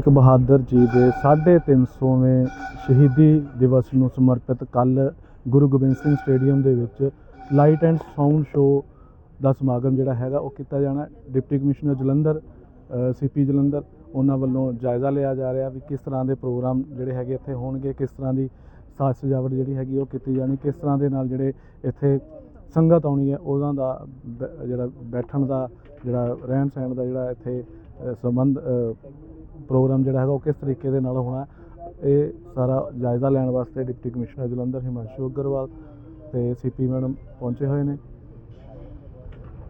ਇੱਕ ਬਹਾਦਰ ਜੀ ਦੇ 350ਵੇਂ ਸ਼ਹੀਦੀ ਦਿਵਸ ਨੂੰ ਸਮਰਪਿਤ ਕੱਲ ਗੁਰੂ ਗੋਬਿੰਦ ਸਿੰਘ ਸਟੇਡੀਅਮ ਦੇ ਵਿੱਚ ਲਾਈਟ ਐਂਡ ਸਾਊਂਡ ਸ਼ੋਅ ਦਾ ਸਮਾਗਮ ਜਿਹੜਾ ਹੈਗਾ ਉਹ ਕੀਤਾ ਜਾਣਾ deputy commissioner Jalandhar CP Jalandhar, ਉਹਨਾਂ ਵੱਲੋਂ ਜਾਇਜ਼ਾ ਲਿਆ ਜਾ ਰਿਹਾ ਵੀ ਕਿਸ ਤਰ੍ਹਾਂ ਦੇ ਪ੍ਰੋਗਰਾਮ ਜਿਹੜੇ ਹੈਗੇ ਇੱਥੇ ਹੋਣਗੇ, ਕਿਸ ਤਰ੍ਹਾਂ ਦੀ ਸਾਜ ਸਜਾਵਟ ਜਿਹੜੀ ਹੈਗੀ ਉਹ ਕੀਤੀ ਜਾਣੀ, ਕਿਸ ਤਰ੍ਹਾਂ ਦੇ ਨਾਲ ਜਿਹੜੇ ਇੱਥੇ ਸੰਗਤ ਆਉਣੀ ਹੈ ਉਹਨਾਂ ਦਾ ਬ- ਜਿਹੜਾ ਬੈਠਣ ਦਾ, ਜਿਹੜਾ ਰਹਿਣ ਸਹਿਣ ਦਾ ਜਿਹੜਾ ਇੱਥੇ ਸੰਬੰਧ ਪ੍ਰੋਗਰਾਮ ਜਿਹੜਾ ਹੈਗਾ ਉਹ ਕਿਸ ਤਰੀਕੇ ਦੇ ਨਾਲ ਹੋਣਾ ਇਹ ਸਾਰਾ ਜਾਇਜ਼ਾ ਲੈਣ ਵਾਸਤੇ ਡਿਪਟੀ ਕਮਿਸ਼ਨਰ ਜਲੰਧਰ ਹਿਮਾਂਸ਼ੂ ਅਗਰਵਾਲ ਤੇ ਸੀਪੀ ਮੈਡਮ ਪਹੁੰਚੇ ਹੋਏ ਨੇ।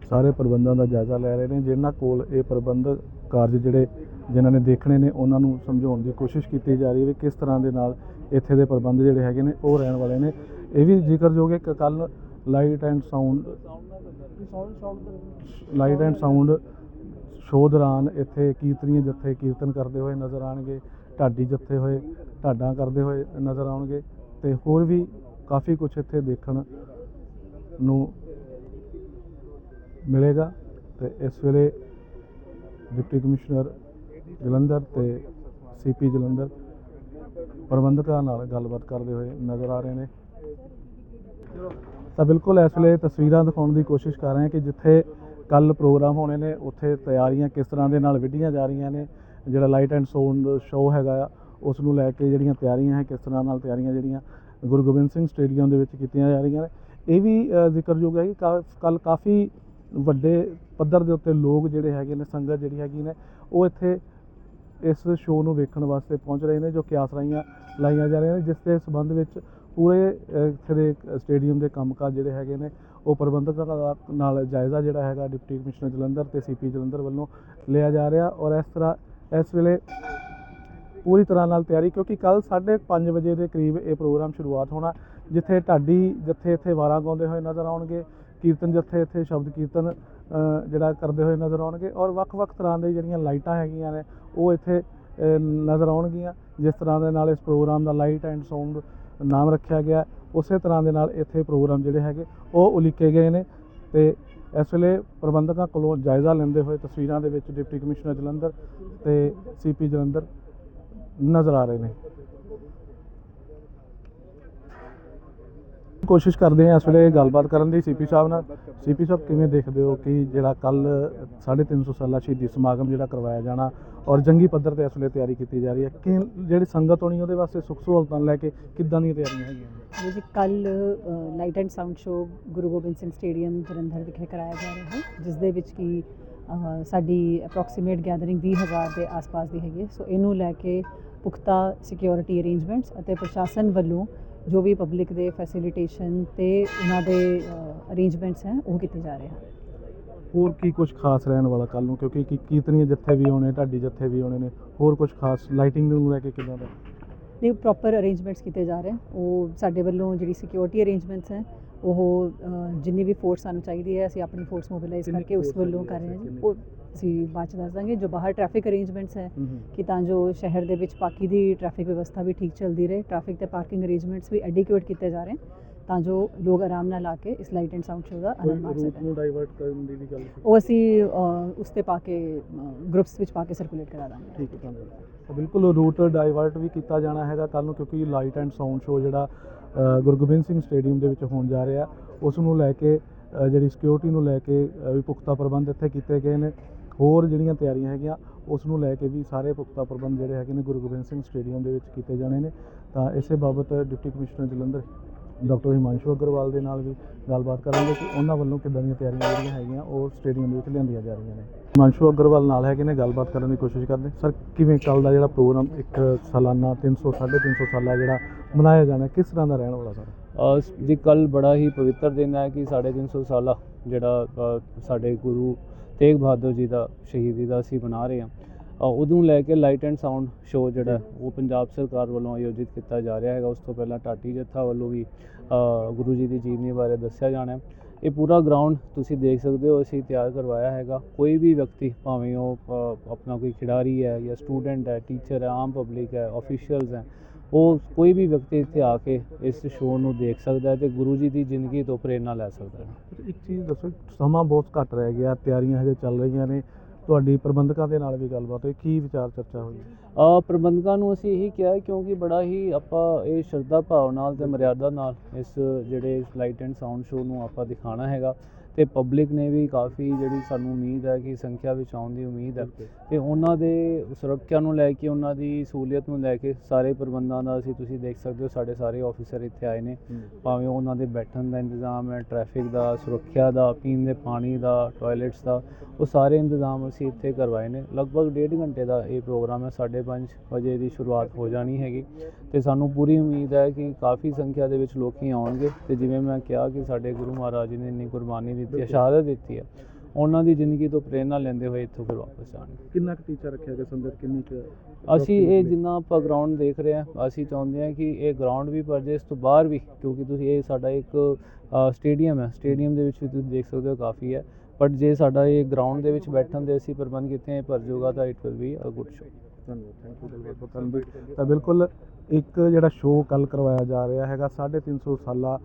ਸਾਰੇ ਪ੍ਰਬੰਧਾਂ ਦਾ ਜਾਇਜ਼ਾ ਲੈ ਰਹੇ ਨੇ ਜਿਨ੍ਹਾਂ ਕੋਲ ਇਹ ਪ੍ਰਬੰਧਕ ਕਾਰਜ ਜਿਹੜੇ ਜਿਨ੍ਹਾਂ ਨੇ ਦੇਖਣੇ ਨੇ ਉਹਨਾਂ ਨੂੰ ਸਮਝਾਉਣ ਦੀ ਕੋਸ਼ਿਸ਼ ਕੀਤੀ ਜਾ ਰਹੀ ਹੈ ਵੀ ਕਿਸ ਤਰ੍ਹਾਂ ਦੇ ਨਾਲ ਇੱਥੇ ਦੇ ਪ੍ਰਬੰਧ ਜਿਹੜੇ ਹੈਗੇ ਨੇ ਉਹ ਰਹਿਣ ਵਾਲੇ ਨੇ। ਇਹ ਵੀ ਜ਼ਿਕਰਯੋਗ ਹੈ ਕਿ ਕੱਲ light and sound light and sound show ਦੌਰਾਨ ਇੱਥੇ ਕੀਰਤਨੀਏ ਜੱਥੇ ਕੀਰਤਨ ਕਰਦੇ ਹੋਏ ਨਜ਼ਰ ਆਣਗੇ ਢਾਡੀ ਜੱਥੇ ਹੋਏ, ਢਾਡਾਂ ਕਰਦੇ ਹੋਏ ਨਜ਼ਰ ਆਉਣਗੇ ਤੇ ਹੋਰ ਵੀ ਕਾਫੀ ਕੁਝ ਇੱਥੇ ਦੇਖਣ ਨੂੰ ਮਿਲੇਗਾ ਤੇ ਇਸ ਵੇਲੇ ਡਿਪਟੀ ਕਮਿਸ਼ਨਰ ਜਲੰਧਰ ਤੇ ਸੀਪੀ ਜਲੰਧਰ ਪ੍ਰਬੰਧਕਾਂ ਨਾਲ ਗੱਲਬਾਤ ਕਰਦੇ ਹੋਏ ਨਜ਼ਰ ਆ ਰਹੇ ਨੇ। ਤਾਂ ਬਿਲਕੁਲ ਇਸ ਵੇਲੇ ਤਸਵੀਰਾਂ ਦਿਖਾਉਣ ਦੀ ਕੋਸ਼ਿਸ਼ ਕਰ ਰਹੇ ਹਾਂ ਕਿ ਜਿੱਥੇ ਕੱਲ ਪ੍ਰੋਗਰਾਮ ਹੋਣੇ ਨੇ, ਉੱਥੇ ਤਿਆਰੀਆਂ ਕਿਸ ਤਰ੍ਹਾਂ ਦੇ ਨਾਲ ਵਿੱਢੀਆਂ ਜਾ ਰਹੀਆਂ ਨੇ, ਜਿਹੜਾ ਲਾਈਟ ਐਂਡ ਸਾਊਂਡ ਸ਼ੋਅ ਹੈਗਾ ਆ, ਉਸ ਨੂੰ ਲੈ ਕੇ ਜਿਹੜੀਆਂ ਤਿਆਰੀਆਂ ਹੈ, ਕਿਸ ਤਰ੍ਹਾਂ ਨਾਲ ਤਿਆਰੀਆਂ ਜਿਹੜੀਆਂ ਗੁਰੂ ਗੋਬਿੰਦ ਸਿੰਘ ਸਟੇਡੀਅਮ ਦੇ ਵਿੱਚ ਕੀਤੀਆਂ ਜਾ ਰਹੀਆਂ ਨੇ। ਇਹ ਵੀ ਜ਼ਿਕਰਯੋਗ ਹੈ ਕਿ ਕੱਲ ਕਾਫੀ ਵੱਡੇ ਪੱਧਰ ਦੇ ਉੱਤੇ ਲੋਕ ਜਿਹੜੇ ਹੈਗੇ ਨੇ, ਸੰਗਤ ਜਿਹੜੀ ਹੈਗੀ ਨੇ, ਉਹ ਇੱਥੇ ਇਸ ਸ਼ੋਅ ਨੂੰ ਵੇਖਣ ਵਾਸਤੇ ਪਹੁੰਚ ਰਹੇ ਨੇ, ਜੋ ਕਿ ਆਸਰਾਈਆਂ ਲਾਈਆਂ ਜਾ ਰਹੀਆਂ ਨੇ, ਜਿਸ ਦੇ ਸੰਬੰਧ ਵਿੱਚ ਪੂਰੇ ਇੱਥੇ ਦੇ ਸਟੇਡੀਅਮ ਦੇ ਕੰਮਕਾਜ ਜਿਹੜੇ ਹੈਗੇ ਨੇ ਉਹ ਪ੍ਰਬੰਧਕ ਦਾ ਨਾਲ ਜਾਇਜ਼ਾ ਜਿਹੜਾ ਹੈਗਾ ਡਿਪਟੀ ਕਮਿਸ਼ਨਰ ਜਲੰਧਰ ਤੇ ਸੀਪੀ ਜਲੰਧਰ ਵੱਲੋਂ ਲਿਆ ਜਾ ਰਿਹਾ ਔਰ ਇਸ ਤਰ੍ਹਾਂ ਇਸ ਵੇਲੇ ਪੂਰੀ ਤਰ੍ਹਾਂ ਨਾਲ ਤਿਆਰੀ ਕਿਉਂਕਿ ਕੱਲ 5:30 ਵਜੇ ਦੇ ਕਰੀਬ ਇਹ ਪ੍ਰੋਗਰਾਮ ਸ਼ੁਰੂਆਤ ਹੋਣਾ, ਜਿੱਥੇ ਢਾਡੀ ਜੱਥੇ ਇੱਥੇ ਵਾਰਾਂ ਗਾਉਂਦੇ ਹੋਏ ਨਜ਼ਰ ਆਉਣਗੇ, ਕੀਰਤਨ ਜੱਥੇ ਇੱਥੇ ਸ਼ਬਦ ਕੀਰਤਨ ਜਿਹੜਾ ਕਰਦੇ ਹੋਏ ਨਜ਼ਰ ਆਉਣਗੇ ਔਰ ਵੱਖ-ਵੱਖ ਤਰ੍ਹਾਂ ਦੇ ਜਿਹੜੀਆਂ ਲਾਈਟਾਂ ਹੈਗੀਆਂ ਨੇ, ਉਹ ਇੱਥੇ ਨਜ਼ਰ ਆਉਣਗੀਆਂ। ਜਿਸ ਤਰ੍ਹਾਂ ਦੇ ਨਾਲ ਇਸ ਪ੍ਰੋਗਰਾਮ ਦਾ ਲਾਈਟ ਐਂਡ ਸਾਊਂਡ ਨਾਮ ਰੱਖਿਆ ਗਿਆ, ਉਸੇ ਤਰ੍ਹਾਂ ਦੇ ਨਾਲ ਇੱਥੇ ਪ੍ਰੋਗਰਾਮ ਜਿਹੜੇ ਹੈਗੇ, ਉਹ ਉਲੀਕੇ ਗਏ ਨੇ ਤੇ ਇਸ ਵੇਲੇ ਪ੍ਰਬੰਧਕਾਂ ਕੋਲੋਂ ਜਾਇਜ਼ਾ ਲੈਂਦੇ ਹੋਏ ਤਸਵੀਰਾਂ ਦੇ ਵਿੱਚ ਡਿਪਟੀ ਕਮਿਸ਼ਨਰ ਜਲੰਧਰ ਤੇ ਸੀਪੀ ਜਲੰਧਰ ਨਜ਼ਰ ਆ ਰਹੇ ਨੇ। ਕੋਸ਼ਿਸ਼ ਕਰਦੇ ਹਾਂ ਇਸ ਵੇਲੇ ਗੱਲਬਾਤ ਕਰਨ ਦੀ ਸੀਪੀ ਸਾਹਿਬ ਨਾਲ ਸੀਪੀ ਸਾਹਿਬ, ਕਿਵੇਂ ਦੇਖਦੇ ਹੋ ਕਿ ਜਿਹੜਾ ਕੱਲ 350 ਸਾਲਾ ਸ਼ਹੀਦੀ ਸਮਾਗਮ ਜਿਹੜਾ ਕਰਵਾਇਆ ਜਾਣਾ ਔਰ ਜੰਗੀ ਪੱਧਰ ਤੇ ਇਸ ਵੇਲੇ ਤਿਆਰੀ ਕੀਤੀ ਜਾ ਰਹੀ ਹੈ, ਕਿ ਜਿਹੜੀ ਸੰਗਤ ਹੋਣੀ ਉਹਦੇ ਵਾਸਤੇ ਸੁੱਖ ਸਹੂਲਤਾਂ ਲੈ ਕੇ ਕਿੱਦਾਂ ਦੀਆਂ ਤਿਆਰੀਆਂ ਹੈਗੀਆਂ ਜੀ ਕੱਲ light and sound show Guru Gobind Singh stadium Jalandhar ਵਿਖੇ ਕਰਾਇਆ ਜਾ ਰਿਹਾ ਹੈ, ਜਿਸ ਦੇ ਵਿੱਚ ਕੀ ਸਾਡੀ ਅਪਰੋਕਸੀਮੇਟ ਗੈਦਰਿੰਗ 20000 ਦੇ ਆਸ-ਪਾਸ ਦੀ ਹੈਗੀ ਹੈ। ਸੋ ਇਹਨੂੰ ਲੈ ਕੇ ਪੁਖਤਾ ਸਿਕਿਉਰਿਟੀ ਅਰੇਂਜਮੈਂਟਸ ਅਤੇ ਪ੍ਰਸ਼ਾਸਨ ਵੱਲੋਂ ਜੋ ਵੀ ਪਬਲਿਕ ਦੇ ਫੈਸਿਲਿਟੇਸ਼ਨ ਤੇ ਉਹਨਾਂ ਦੇ ਅਰੇਂਜਮੈਂਟਸ ਹੈ ਉਹ ਕੀਤੇ ਜਾ ਰਹੇ ਹਨ। ਹੋਰ ਕੀ ਕੁਝ ਖਾਸ ਰਹਿਣ ਵਾਲਾ ਕੱਲ ਨੂੰ? ਕਿਉਂਕਿ ਕੀ ਕੀਰਤਨੀਏ ਜੱਥੇ ਵੀ ਹੋਣੇ ਢਾਡੀ ਜੱਥੇ ਵੀ ਹੋਣੇ ਨੇ। ਹੋਰ ਕੁਝ ਖਾਸ ਲਾਈਟਿੰਗ ਨੂੰ ਲੈ ਕੇ ਕਿੱਦਾਂ ਦਾ? ਨਹੀਂ ਪ੍ਰੋਪਰ ਅਰੇਂਜਮੈਂਟਸ ਕੀਤੇ ਜਾ ਰਹੇ। ਉਹ ਸਾਡੇ ਵੱਲੋਂ ਜਿਹੜੀ ਸਿਕਿਉਰਿਟੀ ਅਰੇਂਜਮੈਂਟਸ ਹੈ ਉਹ ਜਿੰਨੀ ਵੀ ਫੋਰਸ ਸਾਨੂੰ ਚਾਹੀਦੀ ਹੈ ਅਸੀਂ ਆਪਣੀ ਫੋਰਸ ਮੋਬਿਲਾਈਜ਼ ਕਰਕੇ ਉਸ ਵੱਲੋਂ ਕਰ ਰਹੇ ਹਾਂ? ਜੀ? ਉਹ ਅਸੀਂ ਬਾਅਦ ਚ ਦੱਸ ਦਾਂਗੇ ਜੋ ਬਾਹਰ ਟ੍ਰੈਫਿਕ ਅਰੇਂਜਮੈਂਟਸ ਹੈ ਕਿ ਤਾਂ ਜੋ ਸ਼ਹਿਰ ਦੇ ਵਿੱਚ ਬਾਕੀ ਦੀ ਟ੍ਰੈਫਿਕ ਵਿਵਸਥਾ ਵੀ ਠੀਕ ਚੱਲਦੀ ਰਹੇ ਟ੍ਰੈਫਿਕ ਤੇ ਪਾਰਕਿੰਗ ਅਰੇਂਜਮੈਂਟਸ ਵੀ ਐਡਿਕੁਏਟ ਕੀਤੇ ਜਾ ਰਹੇ ਹਨ ਤਾਂ ਜੋ ਲੋਕ ਆਰਾਮ ਨਾਲ ਆ ਕੇ ਇਸ ਲਾਈਟ ਐਂਡ ਸਾਊਂਡ ਸ਼ੋਅ ਦਾ ਆਨੰਦ ਮਾਣ ਸਕਣ। ਨੂੰ ਡਾਈਵਰਟ ਕਰਨ ਦੀ ਵੀ ਗੱਲ ਸੀ ਉਹ ਅਸੀਂ ਉਸ ਤੇ ਪਾ ਕੇ ਗਰੁੱਪਸ ਵਿੱਚ ਪਾ ਕੇ ਸਰਕੂਲੇਟ ਕਰਾ ਦਾਂਗੇ। ਠੀਕ ਹੈ ਧੰਨਵਾਦ। ਬਿਲਕੁਲ ਰੂਟ ਡਾਈਵਰਟ ਵੀ ਕੀਤਾ ਜਾਣਾ ਹੈਗਾ ਕੱਲ ਨੂੰ ਕਿਉਂਕਿ ਲਾਈਟ ਐਂਡ ਸਾਊਂਡ ਸ਼ੋਅ ਜਿਹੜਾ ਗੁਰੂ ਗੋਬਿੰਦ ਸਿੰਘ ਸਟੇਡੀਅਮ ਦੇ ਵਿੱਚ ਹੋਣ ਜਾ ਰਿਹਾ। ਉਸ ਨੂੰ ਲੈ ਕੇ ਜਿਹੜੀ ਸਿਕਿਉਰਿਟੀ ਨੂੰ ਲੈ ਕੇ ਵੀ ਪੁਖਤਾ ਪ੍ਰਬੰਧ ਇੱਥੇ ਕੀਤੇ ਗਏ ਨੇ। ਹੋਰ ਜਿਹੜੀਆਂ ਤਿਆਰੀਆਂ ਹੈਗੀਆਂ, ਉਸ ਨੂੰ ਲੈ ਕੇ ਵੀ ਸਾਰੇ ਪੁਖਤਾ ਪ੍ਰਬੰਧ ਜਿਹੜੇ ਹੈਗੇ ਨੇ ਗੁਰੂ ਗੋਬਿੰਦ ਸਿੰਘ ਸਟੇਡੀਅਮ ਦੇ ਵਿੱਚ ਕੀਤੇ ਜਾਣੇ ਨੇ। ਤਾਂ ਇਸੇ ਬਾਬਤ deputy commissioner Jalandhar doctor Himanshu Agarwal ਦੇ ਨਾਲ ਵੀ ਗੱਲਬਾਤ ਕਰਾਂਗੇ ਕਿ ਉਹਨਾਂ ਵੱਲੋਂ ਕਿੱਦਾਂ ਦੀਆਂ ਤਿਆਰੀਆਂ ਜਿਹੜੀਆਂ ਹੈਗੀਆਂ, ਉਹ ਸਟੇਡੀਅਮ ਦੇ ਵਿੱਚ ਲਿਆਂਦੀਆਂ ਜਾ ਰਹੀਆਂ ਨੇ। ਹਿਮਾਂਸ਼ੂ ਅਗਰਵਾਲ ਨਾਲ ਹੈਗੇ ਨੇ, ਗੱਲਬਾਤ ਕਰਨ ਦੀ ਕੋਸ਼ਿਸ਼ ਕਰਦੇ। ਸਰ, ਕਿਵੇਂ ਕੱਲ ਦਾ ਜਿਹੜਾ ਪ੍ਰੋਗਰਾਮ, ਇੱਕ ਸਾਲਾਨਾ 300 350 ਸਾਲਾ ਜਿਹੜਾ ਮਨਾਇਆ ਜਾਣਾ, ਕਿਸ ਤਰ੍ਹਾਂ ਦਾ ਰਹਿਣ ਵਾਲਾ ਸਰ? ਜੀ ਕੱਲ ਬੜਾ ਹੀ ਪਵਿੱਤਰ ਦਿਨ ਹੈ ਕਿ 350 ਸਾਲਾ ਜਿਹੜਾ ਸਾਡੇ ਗੁਰੂ ਤੇਗ ਬਹਾਦਰ ਜੀ ਦਾ, ਸ਼ਹੀਦੀ ਦਾ ਅਸੀਂ ਮਨਾ ਰਹੇ ਹਾਂ। ਉਹਨੂੰ ਲੈ ਕੇ ਲਾਈਟ ਐਂਡ ਸਾਊਂਡ ਸ਼ੋਅ ਜਿਹੜਾ ਉਹ ਪੰਜਾਬ ਸਰਕਾਰ ਵੱਲੋਂ ਆਯੋਜਿਤ ਕੀਤਾ ਜਾ ਰਿਹਾ ਹੈਗਾ। ਉਸ ਤੋਂ ਪਹਿਲਾਂ ਟਾਟੀ ਜੱਥਾ ਵੱਲੋਂ ਵੀ ਗੁਰੂ ਜੀ ਦੀ ਜੀਵਨੀ ਬਾਰੇ ਦੱਸਿਆ ਜਾਣਾ ਹੈ। ਇਹ ਪੂਰਾ ਗਰਾਊਂਡ ਤੁਸੀਂ ਦੇਖ ਸਕਦੇ ਹੋ ਅਸੀਂ ਤਿਆਰ ਕਰਵਾਇਆ ਹੈਗਾ। ਕੋਈ ਵੀ ਵਿਅਕਤੀ ਭਾਵੇਂ ਉਹ ਆਪਣਾ ਕੋਈ ਖਿਡਾਰੀ ਹੈ ਜਾਂ ਸਟੂਡੈਂਟ ਹੈ ਟੀਚਰ ਹੈ ਆਮ ਪਬਲਿਕ ਹੈ ਆਫੀਸ਼ੀਅਲਸ ਹੈ ਉਹ ਕੋਈ ਵੀ ਵਿਅਕਤੀ ਇੱਥੇ ਆ ਕੇ ਇਸ ਸ਼ੋਅ ਨੂੰ ਦੇਖ ਸਕਦਾ ਹੈ ਤੇ ਗੁਰੂ ਜੀ ਦੀ ਜ਼ਿੰਦਗੀ ਤੋਂ ਪ੍ਰੇਰਨਾ ਲੈ ਸਕਦਾ ਹੈ। ਇੱਕ ਚੀਜ਼ ਦੱਸੋ ਸਮਾਂ ਬਹੁਤ ਘੱਟ ਰਹਿ ਗਿਆ ਤਿਆਰੀਆਂ ਹਜੇ ਚੱਲ ਰਹੀਆਂ ਨੇ। ਤੁਹਾਡੀ ਪ੍ਰਬੰਧਕਾਂ ਦੇ ਨਾਲ ਵੀ ਗੱਲਬਾਤ ਹੋਈ, ਕੀ ਵਿਚਾਰ ਚਰਚਾ ਹੋਈ? ਆ ਪ੍ਰਬੰਧਕਾਂ ਨੂੰ ਅਸੀਂ ਇਹੀ ਕਿਹਾ ਕਿਉਂਕਿ ਬੜਾ ਹੀ ਆਪਾਂ ਇਹ ਸ਼ਰਧਾ ਭਾਵ ਨਾਲ ਤੇ ਮਰਿਆਦਾ ਨਾਲ ਇਸ ਜਿਹੜੇ ਲਾਈਟ ਐਂਡ ਸਾਊਂਡ ਸ਼ੋਅ ਨੂੰ ਆਪਾਂ ਦਿਖਾਣਾ ਹੈਗਾ। ਤੇ ਪਬਲਿਕ ਨੇ ਵੀ ਕਾਫੀ ਜਿਹੜੀ ਸਾਨੂੰ ਉਮੀਦ ਹੈ ਕਿ ਸੰਖਿਆ ਵਿੱਚ ਆਉਣ ਦੀ ਉਮੀਦ ਹੈ। ਤੇ ਉਹਨਾਂ ਦੇ ਸੁਰੱਖਿਆ ਨੂੰ ਲੈ ਕੇ ਉਹਨਾਂ ਦੀ ਸਹੂਲੀਅਤ ਨੂੰ ਲੈ ਕੇ ਸਾਰੇ ਪ੍ਰਬੰਧਾਂ ਦਾ ਅਸੀਂ ਤੁਸੀਂ ਦੇਖ ਸਕਦੇ ਹੋ ਸਾਡੇ ਸਾਰੇ ਆਫੀਸਰ ਇੱਥੇ ਆਏ ਨੇ। ਭਾਵੇਂ ਉਹਨਾਂ ਦੇ ਬੈਠਣ ਦਾ ਇੰਤਜ਼ਾਮ ਹੈ ਟ੍ਰੈਫਿਕ ਦਾ ਸੁਰੱਖਿਆ ਦਾ ਪੀਣ ਦੇ ਪਾਣੀ ਦਾ ਟਾਇਲਟਸ ਦਾ ਉਹ ਸਾਰੇ ਇੰਤਜ਼ਾਮ ਅਸੀਂ ਇੱਥੇ ਕਰਵਾਏ ਨੇ। ਲਗਭਗ ਡੇਢ ਘੰਟੇ ਦਾ ਇਹ ਪ੍ਰੋਗਰਾਮ ਹੈ 5:30 ਵਜੇ ਦੀ ਸ਼ੁਰੂਆਤ ਹੋ ਜਾਣੀ ਹੈਗੀ। ਤੇ ਸਾਨੂੰ ਪੂਰੀ ਉਮੀਦ ਹੈ ਕਿ ਕਾਫੀ ਸੰਖਿਆ ਦੇ ਵਿੱਚ ਲੋਕੀ ਆਉਣਗੇ। ਤੇ ਜਿਵੇਂ ਮੈਂ ਕਿਹਾ ਕਿ ਸਾਡੇ ਗੁਰੂ ਮਹਾਰਾਜ ਜੀ ਨੇ ਇੰਨੀ ਕੁਰਬਾਨੀ ਦਿੱਤੀ ਹੈ ਸ਼ਹਾਦਤ ਦਿੱਤੀ ਹੈ। ਉਹਨਾਂ ਦੀ ਜ਼ਿੰਦਗੀ ਤੋਂ ਪ੍ਰੇਰਨਾ ਲੈਂਦੇ ਹੋਏ ਇੱਥੋਂ ਫਿਰ ਵਾਪਸ ਜਾਣਗੇ ਕਿੰਨਾ ਕੁ ਟੀਚਾ ਰੱਖਿਆ ਗਿਆ ਸੰਗਤ ਕਿੰਨੀ ਕੁ ਅਸੀਂ ਇਹ ਜਿੰਨਾ ਆਪਾਂ ਗਰਾਊਂਡ ਦੇਖ ਰਹੇ ਹਾਂ ਅਸੀਂ ਚਾਹੁੰਦੇ ਹਾਂ ਕਿ ਇਹ ਗਰਾਊਂਡ ਵੀ ਪਰ ਜੇ ਇਸ ਤੋਂ ਬਾਹਰ ਵੀ ਕਿਉਂਕਿ ਤੁਸੀਂ ਇਹ ਸਾਡਾ ਇੱਕ ਸਟੇਡੀਅਮ ਹੈ। ਸਟੇਡੀਅਮ ਦੇ ਵਿੱਚ ਵੀ ਤੁਸੀਂ ਦੇਖ ਸਕਦੇ ਹੋ ਕਾਫੀ ਹੈ। ਬਟ ਜੇ ਸਾਡਾ ਇਹ ਗਰਾਊਂਡ ਦੇ ਵਿੱਚ ਬੈਠਣ ਦੇ ਅਸੀਂ ਪ੍ਰਬੰਧ ਕੀਤੇ ਹੈ ਭਰ ਜਾਊਗਾ ਤਾਂ it will be a good show ਧੰਨਵਾਦ ਥੈਂਕ ਯੂ ਤਾਂ ਬਿਲਕੁਲ ਇੱਕ ਜਿਹੜਾ ਸ਼ੋਅ ਕੱਲ ਕਰਵਾਇਆ ਜਾ ਰਿਹਾ ਹੈਗਾ 350 ਸਾਲਾ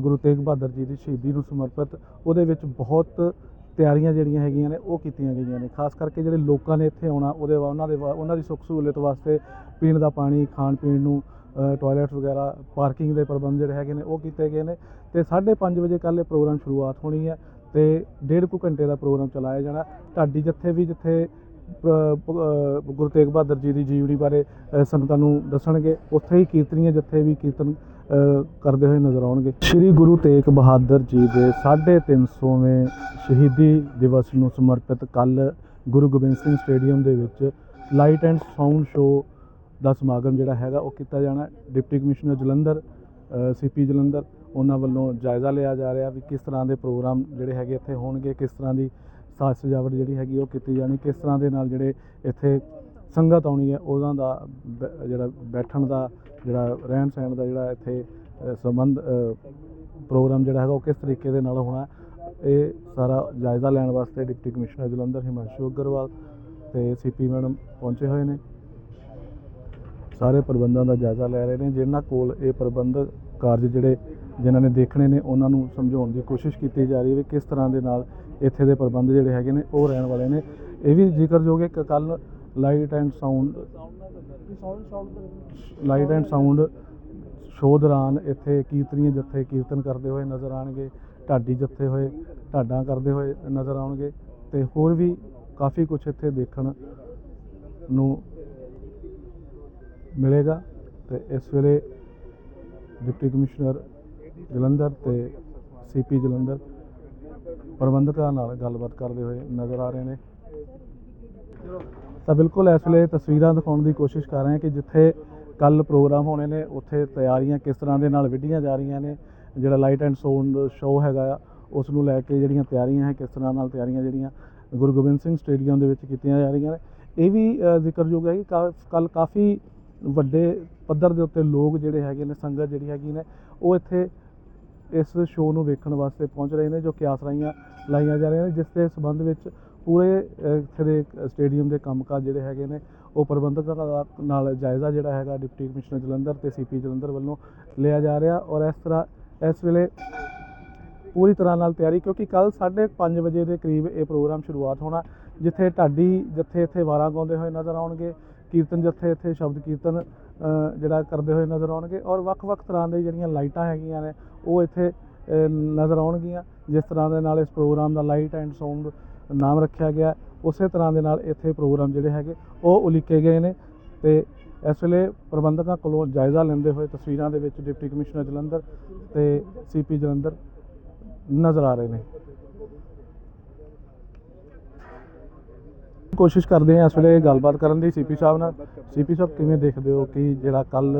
ਗੁਰੂ ਤੇਗ ਬਹਾਦਰ ਜੀ ਦੀ ਸ਼ਹੀਦੀ ਨੂੰ ਸਮਰਪਿਤ। ਉਹਦੇ ਵਿੱਚ ਬਹੁਤ ਤਿਆਰੀਆਂ ਜਿਹੜੀਆਂ ਹੈਗੀਆਂ ਨੇ, ਉਹ ਕੀਤੀਆਂ ਗਈਆਂ ਨੇ। ਖਾਸ ਕਰਕੇ ਜਿਹੜੇ ਲੋਕਾਂ ਨੇ ਇੱਥੇ ਆਉਣਾ, ਉਹਦੇ ਵਾ- ਉਹਨਾਂ ਦੇ ਵਾ- ਉਹਨਾਂ ਦੀ ਸੁੱਖ ਸਹੂਲਤ ਵਾਸਤੇ ਪੀਣ ਦਾ ਪਾਣੀ, ਖਾਣ ਪੀਣ ਨੂੰ ਟਾਇਲਟਸ ਵਗੈਰਾ ਪਾਰਕਿੰਗ ਦੇ ਪ੍ਰਬੰਧ ਜਿਹੜੇ ਹੈਗੇ ਨੇ, ਉਹ ਕੀਤੇ ਗਏ ਨੇ। ਤੇ 5:30 ਵਜੇ ਕੱਲ੍ਹ ਇਹ ਪ੍ਰੋਗਰਾਮ ਸ਼ੁਰੂਆਤ ਹੋਣੀ ਹੈ ਤੇ ਡੇਢ ਕੁ ਘੰਟੇ ਦਾ ਪ੍ਰੋਗਰਾਮ ਚਲਾਇਆ ਜਾਣਾ। ਢਾਡੀ ਜੱਥੇ ਵੀ ਜਿੱਥੇ ਗੁਰੂ ਤੇਗ ਬਹਾਦਰ ਜੀ ਦੀ ਜੀਵਨੀ ਬਾਰੇ ਅ, ਸੰਗਤਾਂ ਨੂੰ ਦੱਸਣਗੇ। ਉੱਥੇ ਹੀ ਕੀਰਤਨੀਏ ਜਿੱਥੇ ਵੀ ਕੀਰਤਨ ਕਰਦੇ ਹੋਏ ਨਜ਼ਰ ਆਉਣਗੇ। ਸ੍ਰੀ ਗੁਰੂ ਤੇਗ ਬਹਾਦਰ ਜੀ ਦੇ 350ਵੇਂ ਸ਼ਹੀਦੀ ਦਿਵਸ ਨੂੰ ਸਮਰਪਿਤ ਕੱਲ ਗੁਰੂ ਗੋਬਿੰਦ ਸਿੰਘ ਸਟੇਡੀਅਮ ਦੇ ਵਿੱਚ ਲਾਈਟ ਐਂਡ ਸਾਊਂਡ ਸ਼ੋਅ ਦਾ ਸਮਾਗਮ ਜਿਹੜਾ ਹੈਗਾ ਉਹ ਕੀਤਾ ਜਾਣਾ। Deputy commissioner Jalandhar CP Jalandhar ਉਹਨਾਂ ਵੱਲੋਂ ਜਾਇਜ਼ਾ ਲਿਆ ਜਾ ਰਿਹਾ ਵੀ ਕਿਸ ਤਰ੍ਹਾਂ ਦੇ ਪ੍ਰੋਗਰਾਮ ਜਿਹੜੇ ਹੈਗੇ ਇੱਥੇ ਹੋਣਗੇ ਕਿਸ ਤਰ੍ਹਾਂ ਦੀ ਸਾਜ ਸਜਾਵਟ ਜਿਹੜੀ ਹੈਗੀ ਉਹ ਕੀਤੀ ਜਾਣੀ, ਕਿਸ ਤਰ੍ਹਾਂ ਦੇ ਨਾਲ ਜਿਹੜੇ ਇੱਥੇ ਸੰਗਤ ਆਉਣੀ ਹੈ ਉਹਨਾਂ ਦਾ ਬ- ਜਿਹੜਾ ਬੈਠਣ ਦਾ, ਜਿਹੜਾ ਰਹਿਣ ਸਹਿਣ ਦਾ ਜਿਹੜਾ ਇੱਥੇ ਸੰਬੰਧ ਪ੍ਰੋਗਰਾਮ ਜਿਹੜਾ ਹੈਗਾ ਉਹ ਕਿਸ ਤਰੀਕੇ ਦੇ ਨਾਲ ਹੋਣਾ, ਇਹ ਸਾਰਾ ਜਾਇਜ਼ਾ ਲੈਣ ਵਾਸਤੇ ਡਿਪਟੀ ਕਮਿਸ਼ਨਰ ਜਲੰਧਰ ਹਿਮਾਂਸ਼ੂ ਅਗਰਵਾਲ ਤੇ ਸੀਪੀ ਮੈਡਮ ਪਹੁੰਚੇ ਹੋਏ ਨੇ। ਸਾਰੇ ਪ੍ਰਬੰਧਾਂ ਦਾ ਜਾਇਜ਼ਾ ਲੈ ਰਹੇ ਨੇ, ਜਿਨ੍ਹਾਂ ਕੋਲ ਇਹ ਪ੍ਰਬੰਧ ਕਾਰਜ ਜਿਹੜੇ ਜਿਨ੍ਹਾਂ ਨੇ ਦੇਖਣੇ ਨੇ, ਉਹਨਾਂ ਨੂੰ ਸਮਝਾਉਣ ਦੀ ਕੋਸ਼ਿਸ਼ ਕੀਤੀ ਜਾ ਰਹੀ ਹੈ ਵੀ ਕਿਸ ਤਰ੍ਹਾਂ ਦੇ ਨਾਲ ਇੱਥੇ ਦੇ ਪ੍ਰਬੰਧ ਜਿਹੜੇ ਹੈਗੇ ਨੇ, ਉਹ ਰਹਿਣ ਵਾਲੇ ਨੇ। ਇਹ ਵੀ ਜ਼ਿਕਰਯੋਗ ਹੈ ਕਿ ਕੱਲ light and sound light and sound show ਦੌਰਾਨ ਇੱਥੇ ਕੀਰਤਨੀਏ ਜੱਥੇ ਕੀਰਤਨ ਕਰਦੇ ਹੋਏ ਨਜ਼ਰ ਆਣਗੇ ਢਾਡੀ ਜੱਥੇ ਹੋਏ, ਢਾਡਾਂ ਕਰਦੇ ਹੋਏ ਨਜ਼ਰ ਆਉਣਗੇ ਤੇ ਹੋਰ ਵੀ ਕਾਫੀ ਕੁਝ ਇੱਥੇ ਦੇਖਣ ਨੂੰ ਮਿਲੇਗਾ। ਤੇ ਇਸ ਵੇਲੇ ਡਿਪਟੀ ਕਮਿਸ਼ਨਰ ਜਲੰਧਰ ਤੇ ਸੀਪੀ ਜਲੰਧਰ ਪ੍ਰਬੰਧਕਾਂ ਨਾਲ ਗੱਲਬਾਤ ਕਰਦੇ ਹੋਏ ਨਜ਼ਰ ਆ ਰਹੇ ਨੇ। ਤਾਂ ਬਿਲਕੁਲ ਇਸ ਵੇਲੇ ਤਸਵੀਰਾਂ ਦਿਖਾਉਣ ਦੀ ਕੋਸ਼ਿਸ਼ ਕਰ ਰਹੇ ਹਾਂ ਕਿ ਜਿੱਥੇ ਕੱਲ ਪ੍ਰੋਗਰਾਮ ਹੋਣੇ ਨੇ, ਉੱਥੇ ਤਿਆਰੀਆਂ ਕਿਸ ਤਰ੍ਹਾਂ ਦੇ ਨਾਲ ਵਿੱਢੀਆਂ ਜਾ ਰਹੀਆਂ ਨੇ, ਜਿਹੜਾ ਲਾਈਟ ਐਂਡ ਸਾਊਂਡ ਸ਼ੋਅ ਹੈਗਾ ਆ, ਉਸ ਨੂੰ ਲੈ ਕੇ ਜਿਹੜੀਆਂ ਤਿਆਰੀਆਂ ਹੈ, ਕਿਸ ਤਰ੍ਹਾਂ ਨਾਲ ਤਿਆਰੀਆਂ ਜਿਹੜੀਆਂ ਗੁਰੂ ਗੋਬਿੰਦ ਸਿੰਘ ਸਟੇਡੀਅਮ ਦੇ ਵਿੱਚ ਕੀਤੀਆਂ ਜਾ ਰਹੀਆਂ ਨੇ। ਇਹ ਵੀ ਜ਼ਿਕਰਯੋਗ ਹੈ ਕਿ ਕੱਲ ਕਾਫੀ ਵੱਡੇ ਪੱਧਰ ਦੇ ਉੱਤੇ ਲੋਕ ਜਿਹੜੇ ਹੈਗੇ ਨੇ, ਸੰਗਤ ਜਿਹੜੀ ਹੈਗੀ ਨੇ, ਉਹ ਇੱਥੇ ਇਸ ਸ਼ੋਅ ਨੂੰ ਵੇਖਣ ਵਾਸਤੇ ਪਹੁੰਚ ਰਹੇ ਨੇ, ਜੋ ਕਿ ਆਸਰਾਈਆਂ ਲਾਈਆਂ ਜਾ ਰਹੀਆਂ ਨੇ, ਜਿਸ ਦੇ ਸਬੰਧ ਵਿੱਚ ਪੂਰੇ ਇੱਥੇ ਦੇ ਸਟੇਡੀਅਮ ਦੇ ਕੰਮਕਾਜ ਜਿਹੜੇ ਹੈਗੇ ਨੇ, ਉਹ ਪ੍ਰਬੰਧਕਾਂ ਦਾ ਨਾਲ ਜਾਇਜ਼ਾ ਜਿਹੜਾ ਹੈਗਾ ਡਿਪਟੀ ਕਮਿਸ਼ਨਰ ਜਲੰਧਰ ਤੇ ਸੀਪੀ ਜਲੰਧਰ ਵੱਲੋਂ ਲਿਆ ਜਾ ਰਿਹਾ ਔਰ ਇਸ ਤਰ੍ਹਾਂ ਇਸ ਵੇਲੇ ਪੂਰੀ ਤਰ੍ਹਾਂ ਨਾਲ ਤਿਆਰੀ, ਕਿਉਂਕਿ ਕੱਲ 5:30 ਵਜੇ ਦੇ ਕਰੀਬ ਇਹ ਪ੍ਰੋਗਰਾਮ ਸ਼ੁਰੂਆਤ ਹੋਣਾ, ਜਿੱਥੇ ਢਾਡੀ, ਜਿੱਥੇ ਇੱਥੇ ਵਾਰਾਂ ਗਾਉਂਦੇ ਹੋਏ ਨਜ਼ਰ ਆਉਣਗੇ ਕੀਰਤਨ ਜੱਥੇ ਇੱਥੇ ਸ਼ਬਦ ਕੀਰਤਨ ਜਿਹੜਾ ਕਰਦੇ ਹੋਏ ਨਜ਼ਰ ਆਉਣਗੇ ਔਰ ਵੱਖ-ਵੱਖ ਤਰ੍ਹਾਂ ਦੇ ਜਿਹੜੀਆਂ ਲਾਈਟਾਂ ਹੈਗੀਆਂ ਨੇ, ਉਹ ਇੱਥੇ ਨਜ਼ਰ ਆਉਣਗੀਆਂ। ਜਿਸ ਤਰ੍ਹਾਂ ਦੇ ਨਾਲ ਇਸ ਪ੍ਰੋਗਰਾਮ ਦਾ ਲਾਈਟ ਐਂਡ ਸਾਊਂਡ ਨਾਮ ਰੱਖਿਆ ਗਿਆ। ਉਸੇ ਤਰ੍ਹਾਂ ਦੇ ਨਾਲ ਇੱਥੇ ਪ੍ਰੋਗਰਾਮ ਜਿਹੜੇ ਹੈਗੇ, ਉਹ ਉਲੀਕੇ ਗਏ ਨੇ ਤੇ ਇਸ ਵੇਲੇ ਪ੍ਰਬੰਧਕਾਂ ਕੋਲੋਂ ਜਾਇਜ਼ਾ ਲੈਂਦੇ ਹੋਏ ਤਸਵੀਰਾਂ ਦੇ ਵਿੱਚ ਡਿਪਟੀ ਕਮਿਸ਼ਨਰ ਜਲੰਧਰ ਤੇ ਸੀਪੀ ਜਲੰਧਰ ਨਜ਼ਰ ਆ ਰਹੇ ਨੇ। ਕੋਸ਼ਿਸ਼ ਕਰਦੇ ਹਾਂ ਇਸ ਵੇਲੇ ਗੱਲਬਾਤ ਕਰਨ ਦੀ ਸੀਪੀ ਸਾਹਿਬ ਨਾਲ ਸੀਪੀ ਸਾਹਿਬ, ਕਿਵੇਂ ਦੇਖਦੇ ਹੋ ਕਿ ਜਿਹੜਾ ਕੱਲ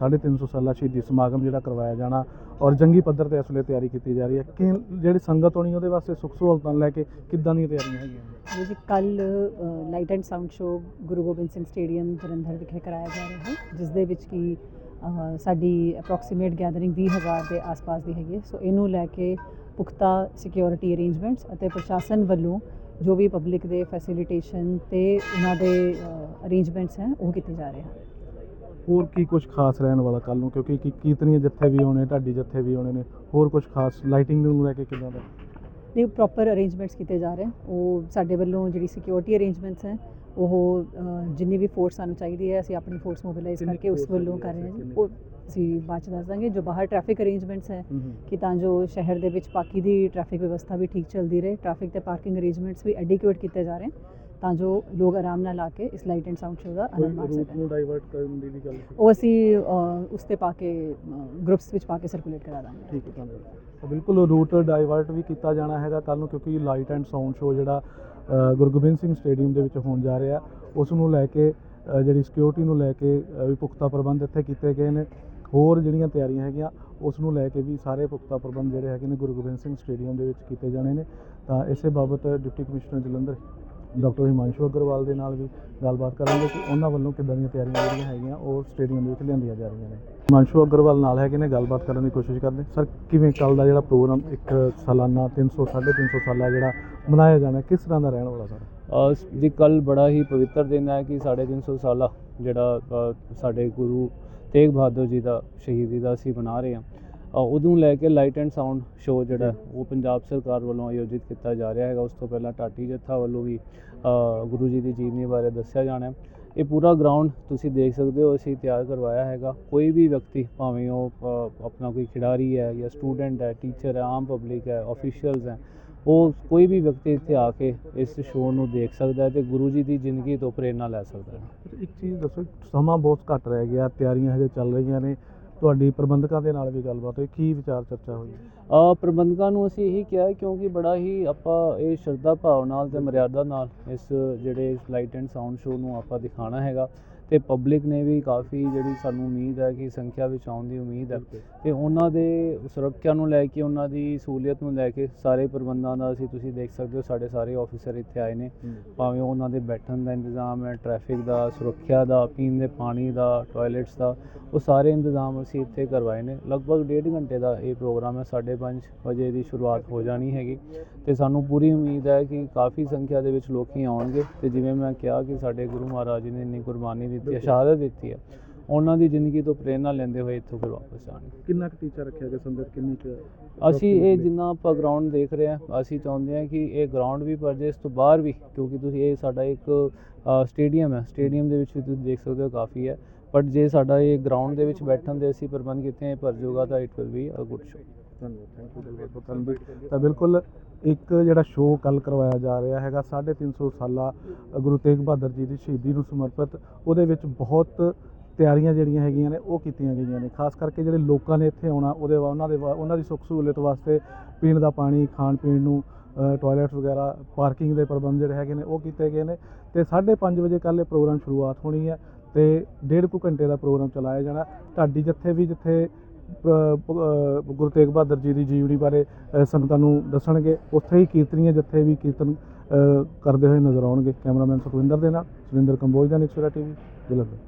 350 ਸਾਲਾ ਸ਼ਹੀਦੀ ਸਮਾਗਮ ਜਿਹੜਾ ਕਰਵਾਇਆ ਜਾਣਾ ਔਰ ਜੰਗੀ ਪੱਧਰ ਤੇ ਇਸ ਵੇਲੇ ਤਿਆਰੀ ਕੀਤੀ ਜਾ ਰਹੀ ਹੈ, ਕਿ ਜਿਹੜੀ ਸੰਗਤ ਹੋਣੀ ਉਹਦੇ ਵਾਸਤੇ ਸੁੱਖ ਸਹੂਲਤਾਂ ਲੈ ਕੇ ਕਿੱਦਾਂ ਦੀਆਂ ਤਿਆਰੀਆਂ ਹੈਗੀਆਂ ਜੀ ਕੱਲ light and sound show Guru Gobind Singh stadium Jalandhar ਵਿਖੇ ਕਰਾਇਆ ਜਾ ਰਿਹਾ ਹੈ, ਜਿਸ ਦੇ ਵਿੱਚ ਕਿ ਸਾਡੀ ਅਪਰੋਕਸੀਮੇਟ ਗੈਦਰਿੰਗ 20000 ਦੇ ਆਸ-ਪਾਸ ਦੀ ਹੈਗੀ ਹੈ। ਸੋ ਇਹਨੂੰ ਲੈ ਕੇ ਪੁਖਤਾ ਸਿਕਿਉਰਿਟੀ ਅਰੇਂਜਮੈਂਟਸ ਅਤੇ ਪ੍ਰਸ਼ਾਸਨ ਵੱਲੋਂ ਜੋ ਵੀ ਪਬਲਿਕ ਦੇ ਫੈਸਿਲਿਟੇਸ਼ਨ ਤੇ ਉਹਨਾਂ ਦੇ ਅਰੇਂਜਮੈਂਟਸ ਹੈ ਉਹ ਕੀਤੇ ਜਾ ਰਹੇ ਹਨ ਹੋਰ ਕੀ ਕੁਝ ਖਾਸ ਰਹਿਣ ਵਾਲਾ ਕੱਲ ਨੂੰ ਕਿਉਂਕਿ ਕੀ ਕੀਰਤਨੀਏ ਜੱਥੇ ਵੀ ਹੋਣੇ ਢਾਡੀ ਜੱਥੇ ਵੀ ਹੋਣੇ ਨੇ ਹੋਰ ਕੁਝ ਖਾਸ ਲਾਈਟਿੰਗ ਨੂੰ ਲੈ ਕੇ ਕਿੱਦਾਂ ਦਾ ਨਹੀਂ ਪ੍ਰੋਪਰ ਅਰੇਂਜਮੈਂਟਸ ਕੀਤੇ ਜਾ ਰਹੇ। ਉਹ ਸਾਡੇ ਵੱਲੋਂ ਜਿਹੜੀ ਸਿਕਿਉਰਿਟੀ ਅਰੇਂਜਮੈਂਟਸ ਹੈ ਉਹ ਜਿੰਨੀ ਵੀ ਫੋਰਸ ਸਾਨੂੰ ਚਾਹੀਦੀ ਹੈ ਅਸੀਂ ਆਪਣੀ ਫੋਰਸ ਮੋਬਿਲਾਈਜ਼ ਕਰਕੇ ਉਸ ਵੱਲੋਂ ਕਰ ਰਹੇ ਹਾਂ? ਉਹ ਅਸੀਂ ਬਾਅਦ ਚ ਦੱਸ ਦਾਂਗੇ ਜੋ ਬਾਹਰ ਟ੍ਰੈਫਿਕ ਅਰੇਂਜਮੈਂਟਸ ਹੈ ਕਿ ਤਾਂ ਜੋ ਸ਼ਹਿਰ ਦੇ ਵਿੱਚ ਬਾਕੀ ਦੀ ਟ੍ਰੈਫਿਕ ਵਿਵਸਥਾ ਵੀ ਠੀਕ ਚੱਲਦੀ ਰਹੇ ਟ੍ਰੈਫਿਕ ਤੇ ਪਾਰਕਿੰਗ ਅਰੇਂਜਮੈਂਟਸ ਵੀ ਐਡਿਕੁਏਟ ਕੀਤੇ ਜਾ ਰਹੇ ਹਨ ਤਾਂ ਜੋ ਲੋਕ ਆਰਾਮ ਨਾਲ ਆ ਕੇ ਇਸ ਲਾਈਟ ਐਂਡ ਸਾਊਂਡ ਸ਼ੋਅ ਦਾ ਆਨੰਦ ਮਾਣ ਸਕਣ। ਨੂੰ ਡਾਈਵਰਟ ਕਰਨ ਦੀ ਵੀ ਗੱਲ ਸੀ ਉਹ ਅਸੀਂ ਉਸ ਤੇ ਪਾ ਕੇ ਗਰੁੱਪਸ ਵਿੱਚ ਪਾ ਕੇ ਸਰਕੂਲੇਟ ਕਰਾ ਦਾਂਗੇ। ਠੀਕ ਹੈ ਧੰਨਵਾਦ। ਬਿਲਕੁਲ ਰੂਟ ਡਾਈਵਰਟ ਵੀ ਕੀਤਾ ਜਾਣਾ ਹੈਗਾ ਕੱਲ ਨੂੰ ਕਿਉਂਕਿ ਲਾਈਟ ਐਂਡ ਸਾਊਂਡ ਸ਼ੋਅ ਜਿਹੜਾ ਅ, ਗੁਰੂ ਗੋਬਿੰਦ ਸਿੰਘ ਸਟੇਡੀਅਮ ਦੇ ਵਿੱਚ ਹੋਣ ਜਾ ਰਿਹਾ ਉਸ ਨੂੰ ਲੈ ਕੇ ਜਿਹੜੀ ਸਿਕਿਉਰਿਟੀ ਨੂੰ ਲੈ ਕੇ ਵੀ ਪੁਖਤਾ ਪ੍ਰਬੰਧ ਇੱਥੇ ਕੀਤੇ ਗਏ ਨੇ। ਹੋਰ ਜਿਹੜੀਆਂ ਤਿਆਰੀਆਂ ਹੈਗੀਆਂ ਉਸ ਨੂੰ ਲੈ ਕੇ ਵੀ ਸਾਰੇ ਪੁਖਤਾ ਪ੍ਰਬੰਧ ਜਿਹੜੇ ਹੈਗੇ ਨੇ ਗੁਰੂ ਗੋਬਿੰਦ ਸਿੰਘ ਸਟੇਡੀਅਮ ਦੇ ਵਿੱਚ ਕੀਤੇ ਜਾਣੇ ਨੇ। ਤਾਂ ਇਸੇ ਬਾਬਤ deputy commissioner Jalandhar doctor Himanshu Agarwal ਦੇ ਨਾਲ ਵੀ ਗੱਲਬਾਤ ਕਰਾਂਗੇ ਕਿ ਉਹਨਾਂ ਵੱਲੋਂ ਕਿੱਦਾਂ ਦੀਆਂ ਤਿਆਰੀਆਂ ਜਿਹੜੀਆਂ ਹੈਗੀਆਂ ਉਹ ਸਟੇਡੀਅਮ ਦੇ ਵਿੱਚ ਲਿਆਂਦੀਆਂ ਜਾ ਰਹੀਆਂ ਨੇ। ਹਿਮਾਂਸ਼ੂ ਅਗਰਵਾਲ ਨਾਲ ਹੈਗੇ ਨੇ ਗੱਲਬਾਤ ਕਰਨ ਦੀ ਕੋਸ਼ਿਸ਼ ਕਰਦੇ। ਸਰ ਕਿਵੇਂ ਕੱਲ ਦਾ ਜਿਹੜਾ ਪ੍ਰੋਗਰਾਮ ਇੱਕ ਸਾਲਾਨਾ 300 350 ਸਾਲਾ ਜਿਹੜਾ ਮਨਾਇਆ ਜਾਣਾ ਕਿਸ ਤਰ੍ਹਾਂ ਦਾ ਰਹਿਣ ਵਾਲਾ ਸਰ? ਅ, ਜੀ ਕੱਲ ਬੜਾ ਹੀ ਪਵਿੱਤਰ ਦਿਨ ਹੈ ਕਿ 350 ਸਾਲਾ ਜਿਹੜਾ ਸਾਡੇ ਗੁਰੂ ਤੇਗ ਬਹਾਦਰ ਜੀ ਦਾ ਸ਼ਹੀਦੀ ਦਾ ਅਸੀਂ ਮਨਾ ਰਹੇ ਹਾਂ। ਉਦੋਂ ਲੈ ਕੇ ਲਾਈਟ ਐਂਡ ਸਾਊਂਡ ਸ਼ੋਅ ਜਿਹੜਾ ਉਹ ਪੰਜਾਬ ਸਰਕਾਰ ਵੱਲੋਂ ਆਯੋਜਿਤ ਕੀਤਾ ਜਾ ਰਿਹਾ ਹੈਗਾ। ਉਸ ਤੋਂ ਪਹਿਲਾਂ ਟਾਟੀ ਜੱਥਾ ਵੱਲੋਂ ਵੀ ਗੁਰੂ ਜੀ ਦੀ ਜੀਵਨੀ ਬਾਰੇ ਦੱਸਿਆ ਜਾਣਾ। ਇਹ ਪੂਰਾ ਗਰਾਊਂਡ ਤੁਸੀਂ ਦੇਖ ਸਕਦੇ ਹੋ ਅਸੀਂ ਤਿਆਰ ਕਰਵਾਇਆ ਹੈਗਾ। ਕੋਈ ਵੀ ਵਿਅਕਤੀ ਭਾਵੇਂ ਉਹ ਆਪਣਾ ਕੋਈ ਖਿਡਾਰੀ ਹੈ ਜਾਂ ਸਟੂਡੈਂਟ ਹੈ ਟੀਚਰ ਹੈ ਆਮ ਪਬਲਿਕ ਹੈ ਆਫੀਸ਼ੀਅਲਸ ਹੈ ਉਹ ਕੋਈ ਵੀ ਵਿਅਕਤੀ ਇੱਥੇ ਆ ਕੇ ਇਸ ਸ਼ੋਅ ਨੂੰ ਦੇਖ ਸਕਦਾ ਹੈ ਤੇ ਗੁਰੂ ਜੀ ਦੀ ਜ਼ਿੰਦਗੀ ਤੋਂ ਪ੍ਰੇਰਣਾ ਲੈ ਸਕਦਾ ਹੈ। ਇੱਕ ਚੀਜ਼ ਦੱਸੋ ਸਮਾਂ ਬਹੁਤ ਘੱਟ ਰਹਿ ਗਿਆ ਤਿਆਰੀਆਂ ਹਜੇ ਚੱਲ ਰਹੀਆਂ ਨੇ। ਤੁਹਾਡੀ ਪ੍ਰਬੰਧਕਾਂ ਦੇ ਨਾਲ ਵੀ ਗੱਲਬਾਤ ਹੋਈ ਕੀ ਵਿਚਾਰ ਚਰਚਾ ਹੋਈ? ਅ ਪ੍ਰਬੰਧਕਾਂ ਨੂੰ ਅਸੀਂ ਇਹੀ ਕਿਹਾ ਕਿਉਂਕਿ ਬੜਾ ਹੀ ਆਪਾਂ ਇਹ ਸ਼ਰਧਾ ਭਾਵ ਨਾਲ ਤੇ ਮਰਿਆਦਾ ਨਾਲ ਇਸ ਜਿਹੜੇ ਲਾਈਟ ਐਂਡ ਸਾਊਂਡ ਸ਼ੋਅ ਨੂੰ ਆਪਾਂ ਦਿਖਾਣਾ ਹੈਗਾ। ਤੇ ਪਬਲਿਕ ਨੇ ਵੀ ਕਾਫੀ ਜਿਹੜੀ ਸਾਨੂੰ ਉਮੀਦ ਹੈ ਕਿ ਸੰਖਿਆ ਵਿੱਚ ਆਉਣ ਦੀ ਉਮੀਦ ਹੈ। ਤੇ ਉਹਨਾਂ ਦੇ ਸੁਰੱਖਿਆ ਨੂੰ ਲੈ ਕੇ ਉਹਨਾਂ ਦੀ ਸਹੂਲੀਅਤ ਨੂੰ ਲੈ ਕੇ ਸਾਰੇ ਪ੍ਰਬੰਧਾਂ ਦਾ ਅਸੀਂ ਤੁਸੀਂ ਦੇਖ ਸਕਦੇ ਹੋ ਸਾਡੇ ਸਾਰੇ ਆਫੀਸਰ ਇੱਥੇ ਆਏ ਨੇ। ਭਾਵੇਂ ਉਹਨਾਂ ਦੇ ਬੈਠਣ ਦਾ ਇੰਤਜ਼ਾਮ ਹੈ ਟ੍ਰੈਫਿਕ ਦਾ ਸੁਰੱਖਿਆ ਦਾ ਪੀਣ ਦੇ ਪਾਣੀ ਦਾ ਟਾਇਲਟਸ ਦਾ ਉਹ ਸਾਰੇ ਇੰਤਜ਼ਾਮ ਅਸੀਂ ਇੱਥੇ ਕਰਵਾਏ ਨੇ। ਲਗਭਗ ਡੇਢ ਘੰਟੇ ਦਾ ਇਹ ਪ੍ਰੋਗਰਾਮ ਹੈ 5:30 ਵਜੇ ਦੀ ਸ਼ੁਰੂਆਤ ਹੋ ਜਾਣੀ ਹੈਗੀ। ਤੇ ਸਾਨੂੰ ਪੂਰੀ ਉਮੀਦ ਹੈ ਕਿ ਕਾਫੀ ਸੰਖਿਆ ਦੇ ਵਿੱਚ ਲੋਕੀ ਆਉਣਗੇ। ਤੇ ਜਿਵੇਂ ਮੈਂ ਕਿਹਾ ਕਿ ਸਾਡੇ ਗੁਰੂ ਮਹਾਰਾਜ ਜੀ ਨੇ ਇੰਨੀ ਕੁਰਬਾਨੀ ਦਿੱਤੀ ਹੈ ਸ਼ਹਾਦਤ ਦਿੱਤੀ ਹੈ। ਉਹਨਾਂ ਦੀ ਜ਼ਿੰਦਗੀ ਤੋਂ ਪ੍ਰੇਰਣਾ ਲੈਂਦੇ ਹੋਏ ਇੱਥੋਂ ਫਿਰ ਵਾਪਸ ਜਾਣਗੇ ਕਿੰਨਾ ਕੁ ਟੀਚਰ ਰੱਖਿਆ ਗਿਆ ਸੰਗਤ? ਕਿੰਨੀ ਕੁ ਅਸੀਂ ਇਹ ਜਿੰਨਾ ਆਪਾਂ ਗਰਾਊਂਡ ਦੇਖ ਰਹੇ ਹਾਂ ਅਸੀਂ ਚਾਹੁੰਦੇ ਹਾਂ ਕਿ ਇਹ ਗਰਾਊਂਡ ਵੀ ਪਰ ਜੇ ਇਸ ਤੋਂ ਬਾਹਰ ਵੀ ਕਿਉਂਕਿ ਤੁਸੀਂ ਇਹ ਸਾਡਾ ਇੱਕ ਸਟੇਡੀਅਮ ਹੈ। ਸਟੇਡੀਅਮ ਦੇ ਵਿੱਚ ਵੀ ਤੁਸੀਂ ਦੇਖ ਸਕਦੇ ਹੋ ਕਾਫੀ ਹੈ। ਬਟ ਜੇ ਸਾਡਾ ਇਹ ਗਰਾਊਂਡ ਦੇ ਵਿੱਚ ਬੈਠਣ ਦੇ ਅਸੀਂ ਪ੍ਰਬੰਧ ਕੀਤੇ ਹੈ ਪਰ ਜੋਗਾ ਤਾਂ it will be a good show ਧੰਨਵਾਦ ਥੈਂਕ ਯੂ ਤਾਂ ਬਿਲਕੁਲ ਇੱਕ ਜਿਹੜਾ ਸ਼ੋਅ ਕੱਲ ਕਰਵਾਇਆ ਜਾ ਰਿਹਾ ਹੈਗਾ 350 ਸਾਲਾ ਗੁਰੂ ਤੇਗ ਬਹਾਦਰ ਜੀ ਦੀ ਸ਼ਹੀਦੀ ਨੂੰ ਸਮਰਪਿਤ। ਉਹਦੇ ਵਿੱਚ ਬਹੁਤ ਤਿਆਰੀਆਂ ਜਿਹੜੀਆਂ ਹੈਗੀਆਂ ਨੇ ਉਹ ਕੀਤੀਆਂ ਗਈਆਂ ਨੇ। ਖਾਸ ਕਰਕੇ ਜਿਹੜੇ ਲੋਕਾਂ ਨੇ ਇੱਥੇ ਆਉਣਾ ਉਹਦੇ ਵਾ- ਉਹਨਾਂ ਦੇ ਉਹਨਾਂ ਦੀ ਸੁੱਖ ਸਹੂਲਤ ਵਾਸਤੇ ਪੀਣ ਦਾ ਪਾਣੀ ਖਾਣ ਪੀਣ ਨੂੰ ਟਾਇਲਟਸ ਵਗੈਰਾ ਪਾਰਕਿੰਗ ਦੇ ਪ੍ਰਬੰਧ ਜਿਹੜੇ ਹੈਗੇ ਨੇ ਉਹ ਕੀਤੇ ਗਏ ਨੇ। ਤੇ 5:30 ਵਜੇ ਕੱਲ੍ਹ ਇਹ ਪ੍ਰੋਗਰਾਮ ਸ਼ੁਰੂਆਤ ਹੋਣੀ ਹੈ ਤੇ ਡੇਢ ਕੁ ਘੰਟੇ ਦਾ ਪ੍ਰੋਗਰਾਮ ਚਲਾਇਆ ਜਾਣਾ। ਢਾਡੀ ਜੱਥੇ ਵੀ ਜਿੱਥੇ ਗੁਰੂ ਤੇਗ ਬਹਾਦਰ ਜੀ ਦੀ ਜੀਵਨੀ ਬਾਰੇ ਸੰਗਤਾਂ ਨੂੰ ਦੱਸਣਗੇ। ਉੱਥੇ ਹੀ ਕੀਰਤਨੀਏ ਜੱਥੇ ਵੀ ਕੀਰਤਨ ਕਰਦੇ ਹੋਏ ਨਜ਼ਰ ਆਉਣਗੇ। ਕੈਮਰਾਮੈਨ ਸੁਖਵਿੰਦਰ ਦੇ ਨਾਲ, ਸੁਰਿੰਦਰ ਕੰਬੋਜ ਦਾ ਨਿਕਸਰਾ ਟੀਵੀ, ਜਲੰਧਰ।